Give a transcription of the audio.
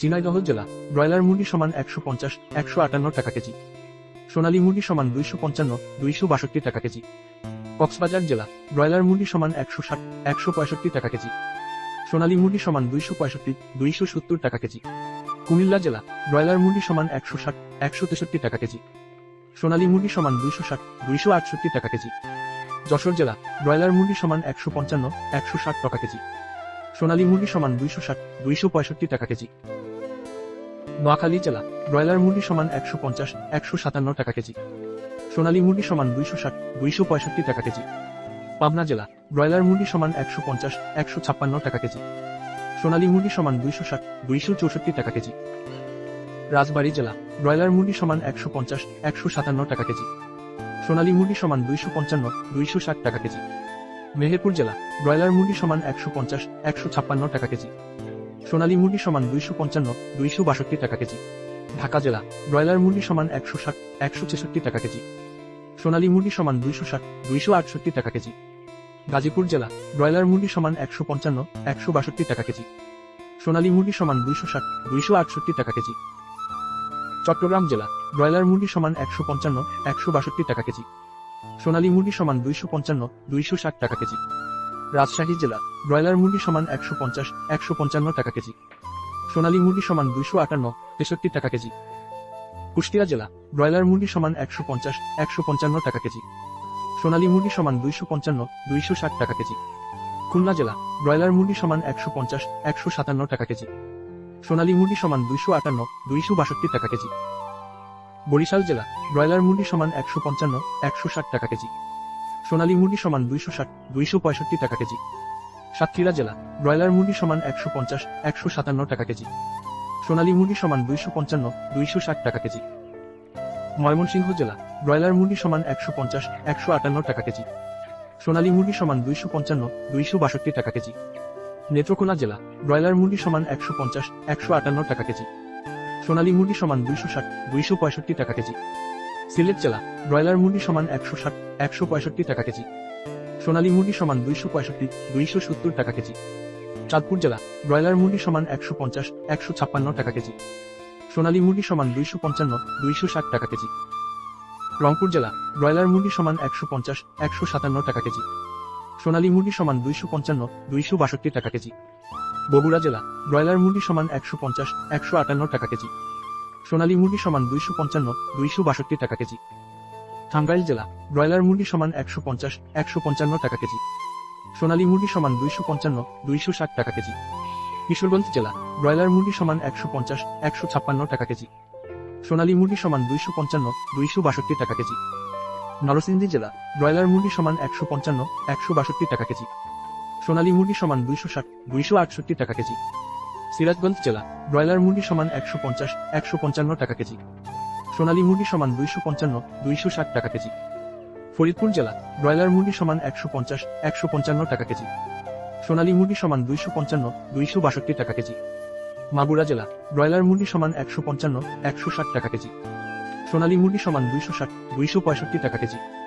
ঝিনাইদহ জেলা, ব্রয়লার মুরগি সমান একশো পঞ্চাশ, একশো আটান্ন টাকা কেজি। সোনালী মুরগি সমান দুইশো পঞ্চান্ন, দুইশো বাষট্টি টাকা কেজি। কক্সবাজার জেলা, ব্রয়লার মুরগি সমান একশো ষাট, একশো পঁয়ষট্টি টাকা কেজি। সোনালী মুরগি সমান দুইশো পঁয়ষট্টি, দুইশো সত্তর টাকা কেজি। কুমিল্লা জেলা, ব্রয়লার মুরগি সমান একশো ষাট, একশো তেষট্টি টাকা কেজি। সোনালী মুরগি সমান দুইশো ষাট, দুইশো আটষট্টি টাকা কেজি। যশোর জেলা, ব্রয়লার মুরগি সমান একশো পঞ্চান্ন, একশো ষাট টাকা কেজি। সোনালী মুরগি সমান দুইশো ষাট, দুইশো পঁয়ষট্টি টাকা কেজি। নোয়াখালী জেলা, ব্রয়লার মুরগি সমান একশো পঞ্চাশ, একশো সাতান্ন টাকা কেজি। সোনালী মুরগি সমান দুইশো ষাট, দুইশো পঁয়ষট্টি টাকা কেজি। পাবনা জেলা, ব্রয়লার মুরগি সমান একশো পঞ্চাশ, একশো ছাপ্পান্ন টাকা কেজি। সোনালী মুরগি সমান দুইশো ষাট, দুইশো চৌষট্টি টাকা কেজি। রাজবাড়ী জেলা, ব্রয়লার মুরগি সমান একশো পঞ্চাশ, একশো সাতান্ন টাকা কেজি। সোনালী মুরগি সমান দুইশো পঞ্চান্ন, দুইশো ষাট টাকা কেজি। মেহেরপুর জেলা, ব্রয়লার মুরগি সমান একশো পঞ্চাশ, একশো ছাপ্পান্ন টাকা কেজি। সোনালী মুরগি সমান দুইশো পঞ্চান্ন, দুইশো বাষট্টি টাকা কেজি। ঢাকা জেলা, ব্রয়লার মুরগি সমান একশো ষাট, একশো ছেষট্টি টাকা কেজি। সোনালী মুরগি সমান দুইশো ষাট, দুইশো আটষট্টি টাকা কেজি। গাজীপুর জেলা, ব্রয়লার মুরগি সমান একশো পঞ্চান্ন, একশো বাষট্টি টাকা কেজি। সোনালী মুরগি সমান দুইশো ষাট, দুইশো আটষট্টি টাকা কেজি। চট্টগ্রাম জেলা, ব্রয়লার মুরগি সমান একশো পঞ্চান্ন, একশো বাষট্টি টাকা কেজি। সোনালী মুরগি সমান দুইশো পঞ্চান্ন, দুইশো ষাট টাকা কেজি। রাজশাহী জেলা, ব্রয়লার মুরগি সমান একশো পঞ্চাশ, একশো পঞ্চান্ন টাকা কেজি। সোনালী মুরগি সমান দুইশো আটান্ন, তেষট্টি টাকা কেজি। কুষ্টিয়া জেলা, ব্রয়লার মুরগি সমান একশো পঞ্চাশ, একশো পঞ্চান্ন টাকা কেজি। সোনালী মুরগি সমান দুইশো পঞ্চান্ন, দুইশো ষাট টাকা কেজি। খুলনা জেলা, ব্রয়লার মুরগি সমান একশো পঞ্চাশ, একশো সাতান্ন টাকা কেজি। সোনালী মুরগি সমান দুইশো আটান্ন, দুইশো বাষট্টি টাকা কেজি। বরিশাল জেলা, ব্রয়লার মুরগি সমান একশো পঞ্চান্ন, একশো ষাট টাকা কেজি। সোনালী মুরগি সমান দুইশো ষাট, দুইশো পঁয়ষট্টি টাকা কেজি। সাতক্ষীরা জেলা, ব্রয়লার মুরগি সমান একশো পঞ্চাশ, একশো সাতান্ন টাকা কেজি। সোনালী মুরগি সমান দুইশো পঞ্চান্ন, দুইশো ষাট টাকা কেজি। ময়মনসিংহ জেলা, ব্রয়লার মুরগি সমান একশো পঞ্চাশ, একশো আটান্ন টাকা কেজি। সোনালী মুরগি সমান দুইশো পঞ্চান্ন, দুইশো বাষট্টি টাকা কেজি। নেত্রকোনা জেলা, ব্রয়লার মুরগি সমান একশো পঞ্চাশ, একশো আটান্ন টাকা কেজি। সোনালী মুরগি সমান দুইশো ষাট, দুইশো পঁয়ষট্টি টাকা কেজি। সিলেট জেলা, ব্রয়লার মুরগি সমান একশো ষাট, একশো পঁয়ষট্টি টাকা কেজি। সোনালী মুরগি সমান দুইশো পঁয়ষট্টি, দুইশো সত্তর টাকা কেজি। চাঁদপুর জেলা, ব্রয়লার মুরগি সমান একশো পঞ্চাশ, একশো ছাপ্পান্ন টাকা কেজি। সোনালী মুরগি সমান দুইশো পঞ্চান্ন, দুইশো ষাট টাকা কেজি। রংপুর জেলা, ব্রয়লার মুরগি সমান একশো পঞ্চাশ, একশো সাতান্ন টাকা কেজি। সোনালী মুরগি সমান দুইশো পঞ্চান্ন, দুইশো বাষট্টি টাকা কেজি। বগুড়া জেলা, ব্রয়লার মুরগি সমান একশো পঞ্চাশ, একশো আটান্ন টাকা কেজি। সোনালী মুরগি সমান দুইশো পঞ্চান্ন, দুইশো বাষট্টি টাকা কেজি। টাঙ্গাইল জেলা, ব্রয়লার মুরগি সমান একশো পঞ্চাশ, একশো পঞ্চান্ন টাকা কেজি। সোনালী মুরগি সমান দুইশো পঞ্চান্ন, দুইশো ষাট টাকা কেজি। কিশোরগঞ্জ জেলা, ব্রয়লার মুরগি সমান একশো পঞ্চাশ, একশো ছাপ্পান্ন টাকা কেজি। সোনালী মুরগি সমান দুইশো পঞ্চান্ন, দুইশো বাষট্টি টাকা কেজি। নরসিংদী জেলা, ব্রয়লার মুরগি সমান একশো পঞ্চান্ন, একশো বাষট্টি টাকা কেজি। সোনালী মুরগি সমান দুইশো ষাট, দুইশো আটষট্টি টাকা কেজি। সিরাজগঞ্জ জেলা। ব্রয়লার মুরগি সমান একশো পঞ্চাশ, একশো পঞ্চান্ন টাকা কেজি। সোনালী মুরগি সমান দুইশো পঞ্চান্ন, দুইশো ষাট টাকা কেজি। ফরিদপুর জেলা। ব্রয়লার মুরগি সমান একশো পঞ্চাশ, একশো পঞ্চান্ন টাকা কেজি। সোনালী মুরগি সমান দুইশো পঞ্চান্ন, দুইশো বাষট্টি টাকা কেজি। মাগুরা জেলা। ব্রয়লার মুরগি সমান একশো পঞ্চান্ন, একশো ষাট টাকা কেজি। সোনালী মুরগি সমান দুইশো ষাট, দুইশো পঁয়ষট্টি টাকা কেজি।